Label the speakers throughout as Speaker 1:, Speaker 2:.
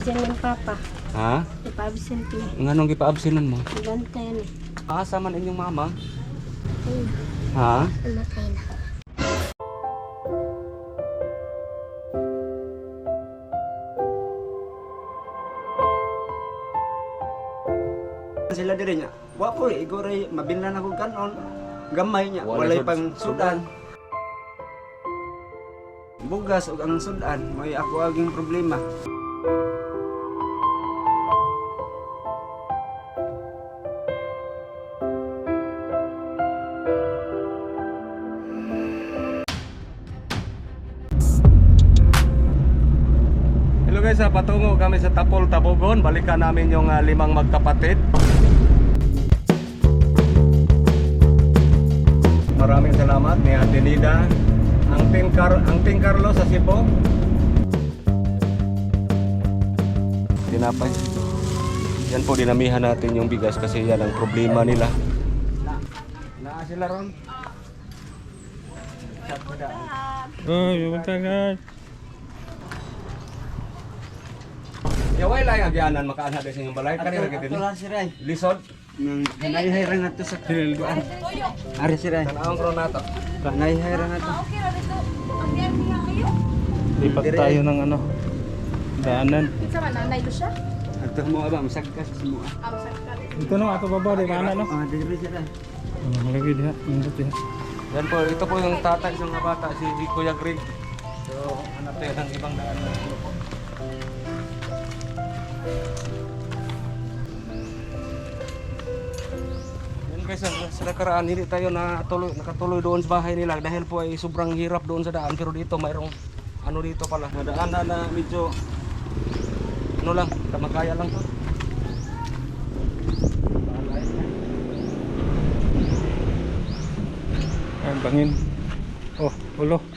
Speaker 1: Diyan ng papa.
Speaker 2: Ha?
Speaker 1: Ipa-absent eh.
Speaker 2: Nga nung gipa-absinan mo?
Speaker 1: Bantayan eh.
Speaker 2: Asa man inyong mama?
Speaker 1: Ayun.
Speaker 2: Ha?
Speaker 1: Namatay na.
Speaker 3: sila diri niya. Wa po eh, igoray mabilan ako kanon. Gamay niya,
Speaker 2: Wala
Speaker 3: walay
Speaker 2: sud-
Speaker 3: pang
Speaker 2: sudan.
Speaker 3: sudan. Bugas ug ang sudan, may ako aging problema.
Speaker 2: Guys, ah, patungo kami sa Tapol, Tabogon. Balikan namin yung ah, limang magkapatid. Maraming salamat ni Ate Nida, ang Team, Car ang Team Carlo sa Cebu. Tinapay. Yan po, dinamihan natin yung bigas kasi yan ang problema nila.
Speaker 3: Naa sila ron.
Speaker 4: Oh, yung tagal.
Speaker 2: Yaway lang ang agyanan makaan sa inyong balay. Kanina kita din.
Speaker 3: Atulan sila. eh.
Speaker 2: Lisod.
Speaker 3: Nang hinayhayran nato sa kilduan. Ari sila.
Speaker 2: Tanawang kronato.
Speaker 3: Hinayhayran nato.
Speaker 4: Lipat tayo ng ano, daanan.
Speaker 5: Sa mana nanay ko siya?
Speaker 3: Ato mo ba masagkas sa mo.
Speaker 5: Aw sa ka.
Speaker 4: Ito no, ato baba, di mana no?
Speaker 3: Ah, diri sila.
Speaker 4: Oh, lagi diha, nindot diha.
Speaker 2: Yan po, ito po yung tatay ng mga bata, si Kuya Greg. So, hanap tayo ng ibang daan. Yan guys, sa, sa nakaraan, hindi tayo natuloy, nakatuloy doon sa bahay nila dahil po ay sobrang hirap doon sa daan. Pero dito, mayroong ano dito pala, madaan na, na medyo ano lang, kamakaya lang to.
Speaker 4: Ay, bangin. Oh, ulo.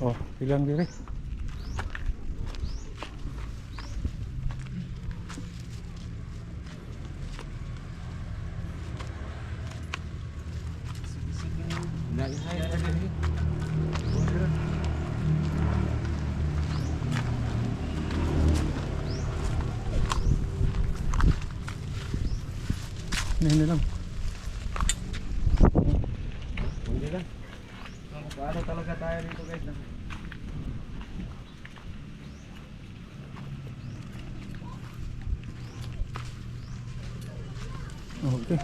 Speaker 4: Oh, ilang diri.
Speaker 2: So, ito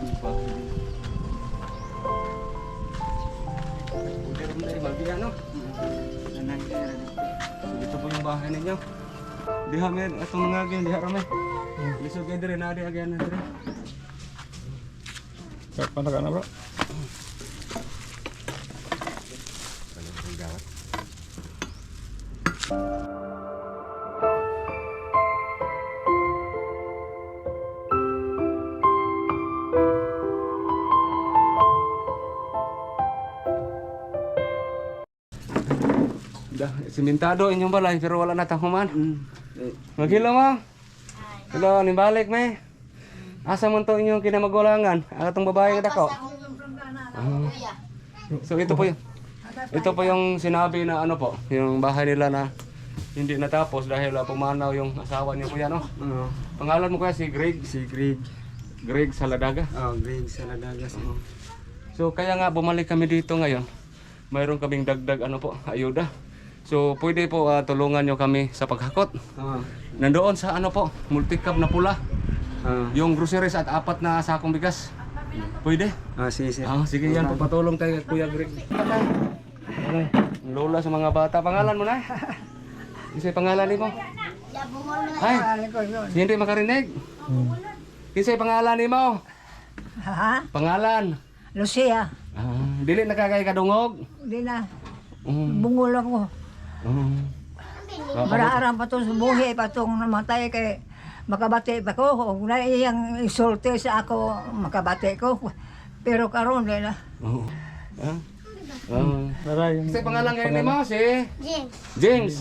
Speaker 2: po yung bahay ninyo. Diha men, itong mga gyan, diha rame. Lisod kayo dire, nadi agyan na dire.
Speaker 4: Kapan ka na bro?
Speaker 2: Simentado inyong balay, pero wala na tahuman.
Speaker 3: Mm.
Speaker 2: Magilo mo. Hello, nimbalik me. Asa man to inyong kinamagulangan? Atong babae ka dako. Ah. So ito po yung ito po yung sinabi na ano po, yung bahay nila na hindi natapos dahil uh, pumanaw yung asawa niyo kuya no.
Speaker 3: Oo.
Speaker 2: Pangalan mo kuya si Greg,
Speaker 3: Si Greg.
Speaker 2: Greg Saladaga.
Speaker 3: Oh, Greg Saladagas.
Speaker 2: So kaya nga bumalik kami dito ngayon. Mayroon kaming dagdag ano po, ayuda. So pwede po ah, tulungan nyo kami sa paghakot.
Speaker 3: Oh.
Speaker 2: Nandoon sa ano po, multicab na pula.
Speaker 3: Ah.
Speaker 2: Yung groceries at apat na sakong bigas. Pwede?
Speaker 3: Ah, sige, sige.
Speaker 2: Ah, sige yan, papatulong tayo kay Kuya Greg. Ay, Lola sa mga bata. Pangalan mo na? Kisay pangalan ni mo? Ay, hindi makarinig. Kisay pangalan ni mo?
Speaker 6: Ha?
Speaker 2: Pangalan.
Speaker 6: Lucia.
Speaker 2: Ah, dili nakakay kadungog.
Speaker 6: Hindi na.
Speaker 2: Mm.
Speaker 6: Bungol ako.
Speaker 2: Mm.
Speaker 6: Maraaram pa to sa buhi pa itong namatay kay makabati pa ko. Kung na iyang isulti sa ako, makabati ko. Pero karon di na.
Speaker 2: Oo. Ah? Ah. Kisay pangalan ngayon ni mo? Si?
Speaker 1: James.
Speaker 2: James.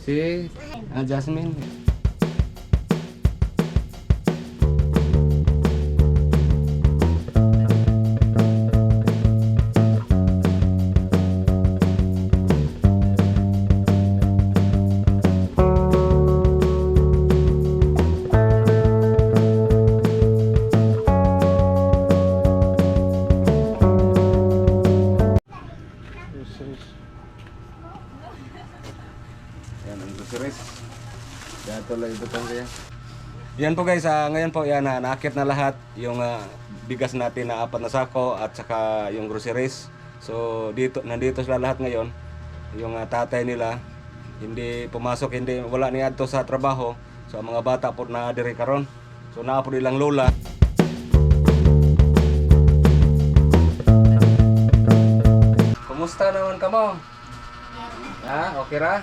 Speaker 2: Si ah, Jasmine. Yan po guys, ah, ngayon po yan na naakit na lahat yung ah, bigas natin na apat na sako at saka yung groceries. So dito nandito sila lahat ngayon. Yung ah, tatay nila hindi pumasok, hindi wala ni adto sa trabaho. So ang mga bata po na diri karon. So naa po nilang lola. Kumusta naman ka mo? Ha? Okay ra?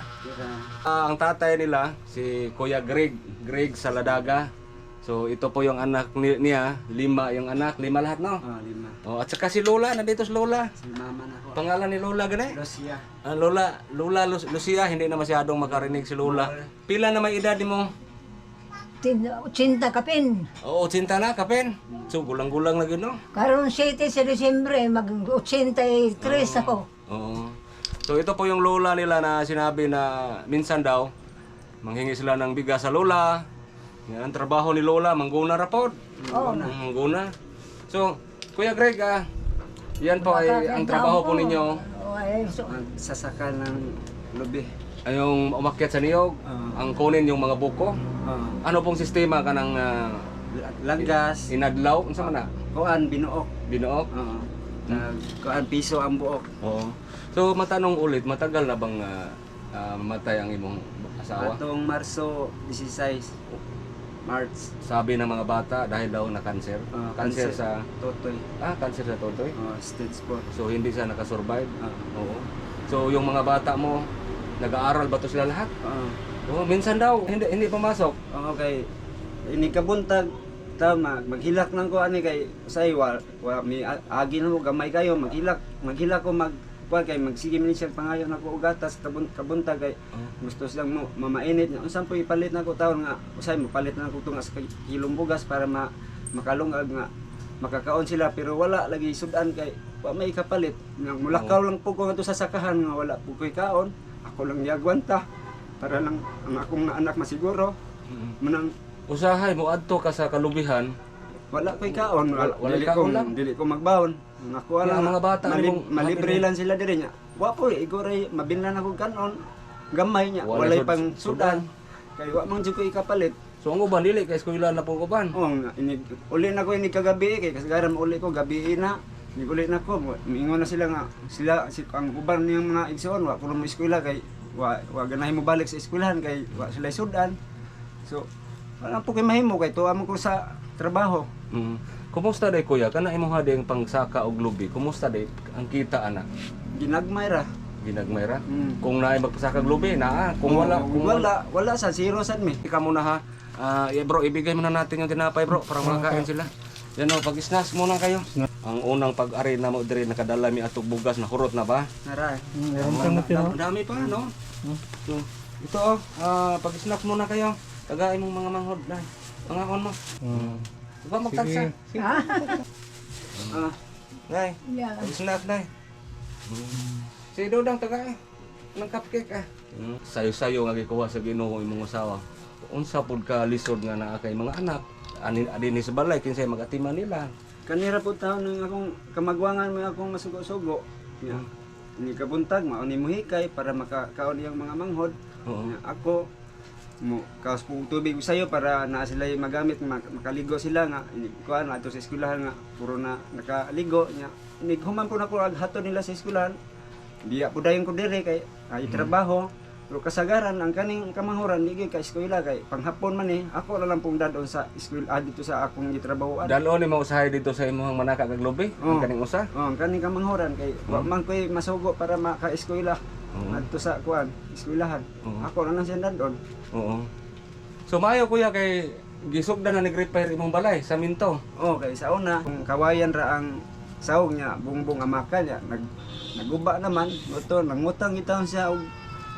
Speaker 2: Ah, ang tatay nila, si Kuya Greg, Greg Saladaga. So ito po yung anak ni- niya, lima yung anak, lima lahat no?
Speaker 3: Oh, lima.
Speaker 2: Oh, at saka si Lola, nandito si Lola.
Speaker 3: Si mama na ko.
Speaker 2: Pangalan ni Lola gani?
Speaker 3: Lucia.
Speaker 2: Ah, Lola, Lola Lu- Lucia, hindi na masyadong makarinig si Lola. Pila na may edad mo?
Speaker 6: Tin- 80 kapin.
Speaker 2: Oo, cinta na, kapen. So, gulang-gulang na no?
Speaker 6: Karon 7 sa Disyembre, mag-83 ako.
Speaker 2: Oo. So ito po yung lola nila na sinabi na minsan daw manghingi sila ng bigas sa lola. Yan ang trabaho ni lola, mangguna rapod. Oo. Mangguna. So, Kuya Greg, ah, yan po ay ang trabaho po ninyo
Speaker 6: Oh, ay, so,
Speaker 3: Magsasaka ng lubi.
Speaker 2: ay yung umakyat sa niyog,
Speaker 3: Oo.
Speaker 2: ang kunin yung mga buko.
Speaker 3: Oh.
Speaker 2: Ano pong sistema kanang uh,
Speaker 3: Langgas.
Speaker 2: inadlaw? Unsa man na?
Speaker 3: Kuan, binuok.
Speaker 2: Binuok?
Speaker 3: Oo. Nag kuan piso ang buok.
Speaker 2: Oo. So matanong ulit, matagal na bang ah, ah, mamatay ang imong asawa?
Speaker 3: Atong Marso 16 March.
Speaker 2: Sabi ng mga bata dahil daw na cancer.
Speaker 3: ah,
Speaker 2: cancer sa
Speaker 3: Totoy.
Speaker 2: ah cancer sa totoy.
Speaker 3: Oh, stage 4.
Speaker 2: So hindi siya nakasurvive.
Speaker 3: Ah.
Speaker 2: Oo. So yung mga bata mo nag-aaral ba to sila lahat?
Speaker 3: Oo.
Speaker 2: Oo, minsan daw hindi hindi pumasok.
Speaker 3: Oo, kay ini kabuntag tama maghilak nang ko ani kay say wa, wa mi agi na mo gamay kayo maghilak maghilak ko mag kuan kay magsige mi siya pangayo na ko ugatas kabun kabuntag kay gusto silang mo mamainit. Na unsan po ipalit na ko taon nga usay mo palit na ko tunga sa kilong bugas para ma makalungag nga makakaon sila. Pero wala lagi sudan kay wa may kapalit. Nang mulakaw lang po ko sa sakahan nga wala po ko'y kaon. Ako lang yagwanta para lang ang akong anak masiguro. Manang
Speaker 2: Usahay mo adto ka sa kalubihan.
Speaker 3: wala ko'y kaon wala,
Speaker 2: Wala
Speaker 3: dili
Speaker 2: kaon
Speaker 3: ko
Speaker 2: lang?
Speaker 3: dili ko magbaon ko lang
Speaker 2: ang mga bata,
Speaker 3: mali, malibre lang sila diri nya wa po igoray mabinlan ako kanon gamay nya
Speaker 2: Wala
Speaker 3: walay pang
Speaker 2: sudan.
Speaker 3: kay wa man jud ko ikapalit
Speaker 2: So ang uban dili kay eskwela na po uban.
Speaker 3: oh nga ini uli na ko ini kagabi kay kasagaran uli ko gabi na ni uli na ko mingon na sila nga sila si ang uban niyang mga igsoon wa kuno mo eskwela kay wa wa ganahin mo balik sa eskwelahan kay wa sila sudan so wala po kay mahimo kay tuwa mo ko sa trabaho
Speaker 2: Mm. Kumusta day kuya? Kana imong hading pangsaka og lubi. Kumusta day ang kita ana?
Speaker 3: ginagmay ra
Speaker 2: Ginagmay ra.
Speaker 3: Mm.
Speaker 2: Kung naay magpasaka og lubi na, kung wala, kung
Speaker 3: wala, wala sa zero sad mi.
Speaker 2: Ika muna ha. Ah, yeah, bro, ibigay muna natin yung tinapay bro para makakain sila. Yan o, pag-snacks muna kayo. Ang unang pag-ari na mo diri nakadala mi atog bugas na hurot na ba?
Speaker 3: Nara.
Speaker 4: Meron kang natira.
Speaker 2: Ang dami pa, no? So, ito oh, ah, pag-snacks muna kayo. Tagain mong mga manghod na. Pangakon mo.
Speaker 4: Hmm.
Speaker 2: Diba magtagsa?
Speaker 3: Ah,
Speaker 2: Nay,
Speaker 6: yeah.
Speaker 2: pag-snack nay. Si Dodang tagay. Ng cupcake ah. Sayo-sayo nga gikuha sa Ginoo imong usawa. Unsa pud ka lisod nga naa kay mga anak. Ani adini sa balay kinsay magatima nila.
Speaker 3: kanira po taon ng akong kamagwangan mo akong masugo-sugo. Nga. Ni kabuntag mao ni muhikay para makakaon iyang mga manghod.
Speaker 2: Oo.
Speaker 3: Ako mo kaos po tubig sayo para na sila yung magamit mak- makaligo sila nga ini kuan ato sa eskwelahan nga puro na nakaligo nya ini human po na ko aghato nila sa eskwelahan diya po dayon ko dire kay ay trabaho pero kasagaran ang kaning kamanghuran di ka eskwela kay panghapon man eh ako na lang pong dadon sa eskwela ah, dito sa akong gitrabahoan
Speaker 2: Dalo ni mo usahay dito sa imong manaka kag lubi, ang
Speaker 3: Oo.
Speaker 2: kaning usa.
Speaker 3: Oh, ang kaning kamanghuran kay wa man koy masugo para maka-eskwela.
Speaker 2: Oo.
Speaker 3: Adto sa kuan, eskwelahan.
Speaker 2: Oo.
Speaker 3: Ako na lang siya dadon.
Speaker 2: Oo. So maayo kuya kay gisugdan na nag-repair imong balay sa minto.
Speaker 3: Oh, kay sa una, kung kawayan ra ang sahog niya, bungbong amakan niya, nag naguba naman, ito, nangutang itaon siya og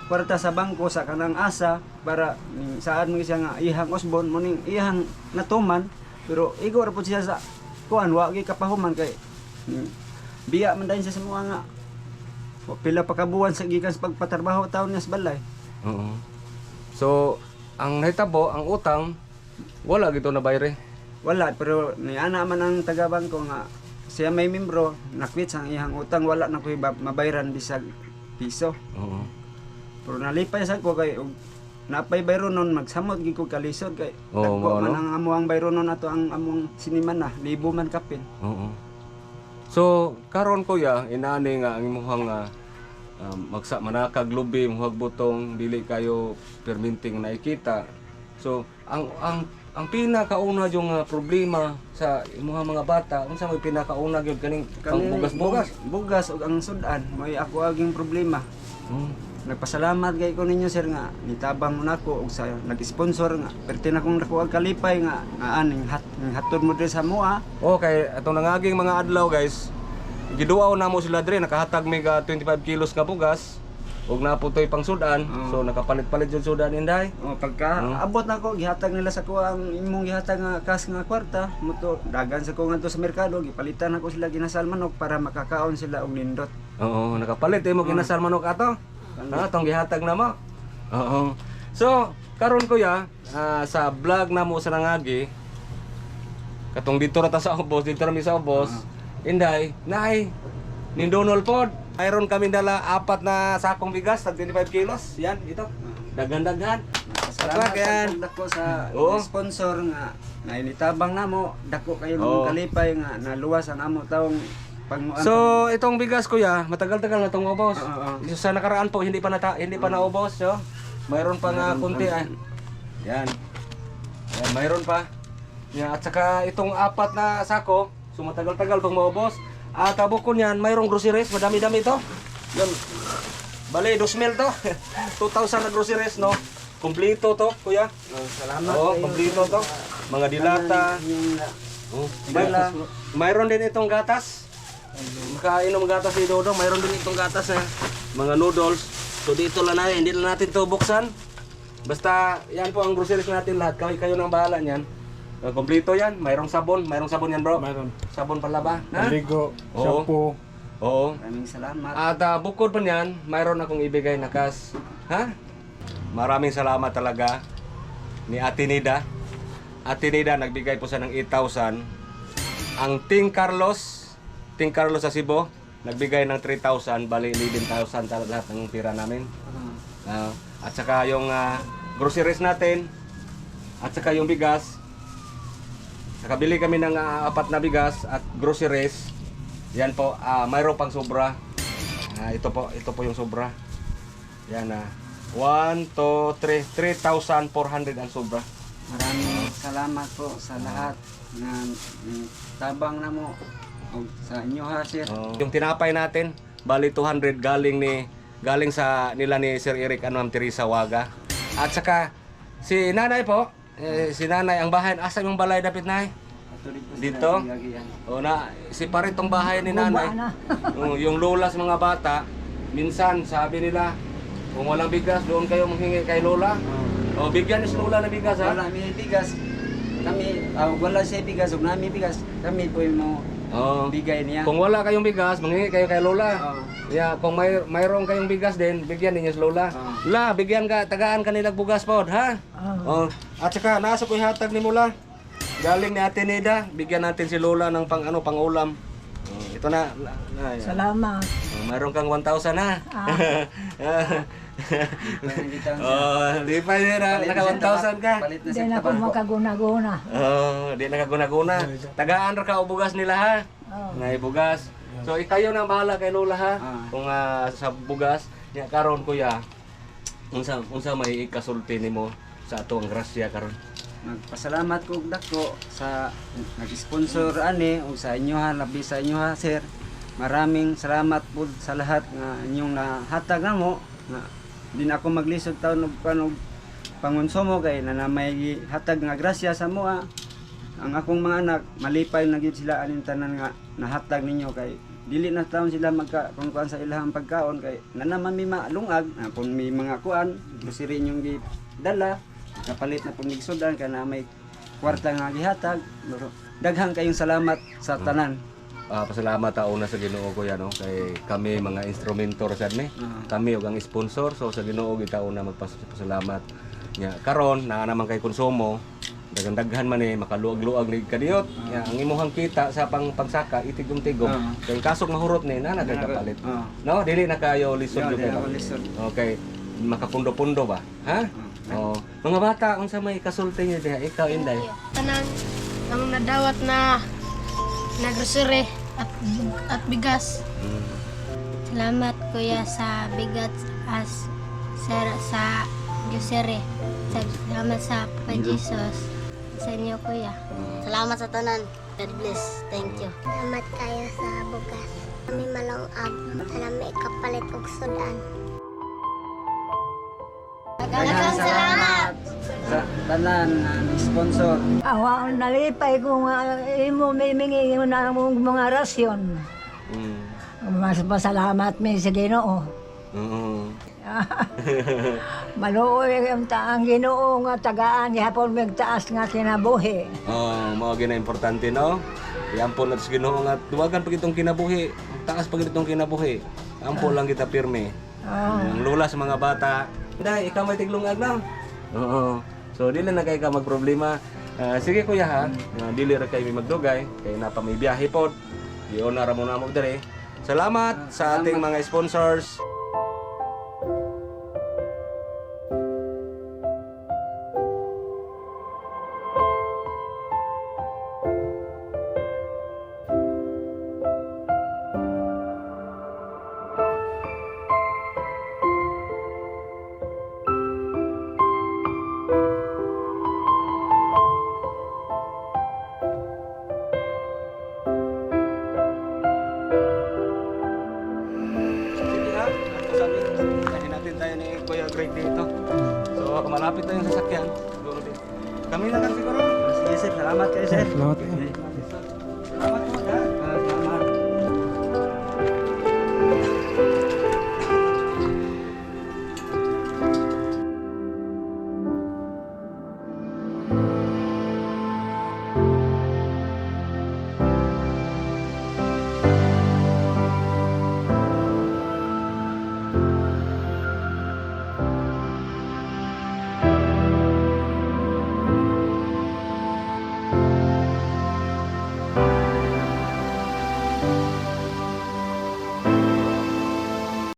Speaker 3: kwarta sa bangko sa kanang asa para ning saan mo siya nga ihang osbon mo ning ihang natuman pero igo ra pud siya sa kuan wa gyud kapahuman kay ning biya man dayon siya sa mga nga wa pila pa ka buwan sa gikan sa pagpatrabaho taon niya sa balay
Speaker 2: Oo. So ang nahitabo, ang utang wala gito na bayre.
Speaker 3: Wala, pero ni ana man ang taga-bangko nga siya may membro, nakwit sa iyang utang, wala na ba- mabayran bisag piso.
Speaker 2: Oo.
Speaker 3: Pero nalipay sa ko kay og napay bayro nun magsamot gid ko kalisod kay
Speaker 2: Oo, mao, no?
Speaker 3: man ang amuang bayro nun ato ang among siniman na libo man kapin.
Speaker 2: Oo. So, karon kuya, inani nga ang imuhang uh, magsa manakag lubi, muhag butong dili kayo perminting nakikita. So, ang ang ang pinakauna yung ah, problema sa imuhang mga bata, unsa may pinakauna gyud kaning pangbugas-bugas?
Speaker 3: Bugas ug ang sudan may ako aging problema.
Speaker 2: Hmm.
Speaker 3: Nagpasalamat kay ko ninyo sir nga nitabang mo nako og sa nag-sponsor nga perti na kong nakuha kalipay nga nga aning hat ng hatod mo diri sa mua.
Speaker 2: Okay, atong nangaging mga adlaw guys. Giduaw na mo sila dre nakahatag mig ah, 25 kilos nga bugas ug naputoy pang sudan.
Speaker 3: Oo.
Speaker 2: So nakapalit-palit jud sudan inday.
Speaker 3: O pagka
Speaker 2: Hmm.
Speaker 3: abot nako gihatag nila sa ko ang imong gihatag nga kas nga kwarta moto dagan sa ko ngadto sa merkado gipalitan ako sila ginasal manok para makakaon sila og nindot.
Speaker 2: Oo, nakapalit eh mo kinasal manok ato. Ha, tong gihatag na mo. Oo. So, karon kuya, ah, sa vlog na mo sa nangagi, katong dito ra ta sa ubos, dito ra mi sa ubos. Inday, nay, nindonol pod. Mayroon kami dala apat na sakong bigas, tag 25 kilos. Yan, ito. Daghan-daghan.
Speaker 3: Salamat
Speaker 2: Atak, yan.
Speaker 3: sa dako sa
Speaker 2: Oo.
Speaker 3: sponsor nga na initabang namo dako kayo ng kalipay nga naluwas ang amo taong.
Speaker 2: So, itong bigas kuya, matagal-tagal na itong ubos.
Speaker 3: Oo, oo.
Speaker 2: Sa nakaraan po, hindi pa nata, hindi pa naubos, so. Mayroon pa nga kunti ay. Yan. Yan, mayroon pa. Yan, at saka itong apat na sako, so matagal-tagal pang maubos. At uh, bukod yan, mayroong groceries, madami-dami ito. Yan. Bale, 2,000 to. 2,000 na groceries, no? Kumplito to, kuya.
Speaker 3: Oh, salamat
Speaker 2: Oo,
Speaker 3: kayo.
Speaker 2: kumplito to. Mga dilata.
Speaker 3: Yung,
Speaker 2: Oh. Mayroon din itong gatas. Makainom gatas ni Dodo. Mayroon din itong gatas na mga noodles. So dito lang na, hindi lang natin to buksan. Basta yan po ang groceries natin lahat. Kayo, kayo nang bahala niyan. Uh, kompleto yan. Mayroong sabon. Mayroong sabon yan bro.
Speaker 4: Mayroon.
Speaker 2: Sabon palaba. Ha?
Speaker 4: Ligo,
Speaker 2: Oo.
Speaker 4: shampoo.
Speaker 2: Oo.
Speaker 3: Maraming salamat.
Speaker 2: At ah, bukod pa niyan, mayroon akong ibigay na cash. Ha? Maraming salamat talaga ni Ate Nida. Ate Nida, nagbigay po siya ng 8,000. Ang Ting Carlos, Ting Carlos sa Cebu, nagbigay ng 3,000. Bali, 11,000 talaga lahat ng tira namin. Ah, at saka yung ah, groceries natin, at saka yung bigas. Nakabili kami ng ah, apat na bigas at groceries. Yan po, ah, mayroon pang sobra. Ah, ito po, ito po yung sobra. Yan na. 1, 2, 3, 3,400 ang sobra.
Speaker 3: Maraming salamat po sa lahat mm, tabang na mo sa inyo ha sir.
Speaker 2: Oh. Yung tinapay natin, bali 200 galing ni galing sa nila ni Sir Eric ano Ma'am Teresa Waga. At saka si Nanay po, eh, si Nanay ang bahay, asa yung balay dapit nay? Dito? O na, si pare tong bahay ni Nanay.
Speaker 6: Na.
Speaker 2: yung, yung lola sa mga bata, minsan sabi nila, kung walang bigas, doon kayo manghingi kay lola. O bigyan niyo si lola ng bigas ha.
Speaker 3: Wala mi bigas. Kami ah, wala siya bigas ug nami bigas. Kami po mo
Speaker 2: Oo.
Speaker 3: bigay niya.
Speaker 2: Kung wala kayong bigas, manghingi kayo kay lola.
Speaker 3: Oo.
Speaker 2: Yeah, kung may mayroon kayong bigas din, bigyan ninyo si Lola.
Speaker 3: Ah.
Speaker 2: La, bigyan ka, tagaan ka nilang bugas pod, ha? Oh. At saka nasa ko hatag ni Mula. Galing ni Ate Neda, bigyan natin si Lola ng pang ano, pang ulam. Oh, ito na. yan.
Speaker 6: Salamat.
Speaker 2: Oh, mayroon kang 1,000 ha.
Speaker 3: Ang-
Speaker 2: oh, di pa yun na, naka
Speaker 3: na siya
Speaker 2: 1,000 ka.
Speaker 3: Palit na
Speaker 6: Hindi na ako makaguna-guna.
Speaker 2: Oh, di nakaguna-guna. Tagaan ra ka o bugas nila ha.
Speaker 6: Oh.
Speaker 2: Nga ibugas. So ikayo na ang bahala kay Lola ha.
Speaker 3: Ah.
Speaker 2: Kung ah, sa bugas, nya karon kuya. Unsa unsa may ikasulti nimo sa ato ang grasya karon?
Speaker 3: Nagpasalamat ko dako sa nag-sponsor ani o sa inyo ha, labi sa inyo ha, sir. Maraming salamat po sa lahat nga inyong nahatag na mo nga din ako maglisod taon og panog pangonsumo kay nanamay hatag nga grasya sa mo ha. Ang akong mga anak malipay na gyud sila aning tanan nga nahatag ninyo kay dili na taon sila magka kung kuan sa ilahang pagkaon kay nanaman mi malungag na pun mi mga kuan grocery gi dala kapalit na pun sudan kana may kwarta nga gihatag. Daghang kayong salamat sa tanan
Speaker 2: Ah, pasalamat ta una sa Ginoo ko yan no kay kami mga instrumentor sad ni.
Speaker 3: Ah.
Speaker 2: Kami og ang sponsor so sa Ginoo kita una magpasalamat. Nya karon na naman kay konsumo dagang daghan man ni makaluag-luag ni kadiyot. Nya ang imuhang kita sa pang pagsaka itigom-tigom.
Speaker 3: Ah.
Speaker 2: Kay kasog mahurot ni nana kay kapalit.
Speaker 3: Ah.
Speaker 2: No, dili na kayo lisod
Speaker 3: di
Speaker 2: kayo. Okay. makapundo-pundo ba? Ha? Oh, mga bata unsa may kasulti niyo diha? Ikaw Inday.
Speaker 1: Tanan ang nadawat na na grocery at at bigas.
Speaker 2: Mm.
Speaker 1: Salamat kuya sa bigat as sa sa grocery. Salamat sa Papa Jesus. Sa inyo kuya. Salamat sa tanan. God bless. Thank you.
Speaker 5: Salamat kayo sa bugas. Kami malongag. Sana may kapalit og sudan.
Speaker 1: Daghang salamat.
Speaker 3: Sa tanan nga sponsor.
Speaker 6: Awa, nalipay kung uh, imo may mingi na mong mga rasyon.
Speaker 2: Mm.
Speaker 6: Mas pasalamat mi sa Ginoo.
Speaker 2: Oo.
Speaker 6: Maluoy ang taang Ginoo nga tagaan gihapon magtaas nga kinabuhi.
Speaker 2: Oh, mao gina importante no. Iampo na sa Ginoo nga duwagan pa kitong kinabuhi. Taas pa kitong kinabuhi. Ampo lang kita pirme.
Speaker 6: Oh.
Speaker 2: Ang lula sa mga bata. Dai, ikaw may tiglungag na. Oo. So dili na kay ka magproblema. Ah, sige kuya ha. Uh, dili ra kay mi magdugay kay napa may biyahe pod. Diyon na ra mo na mo dire. Salamat sa ating mga sponsors.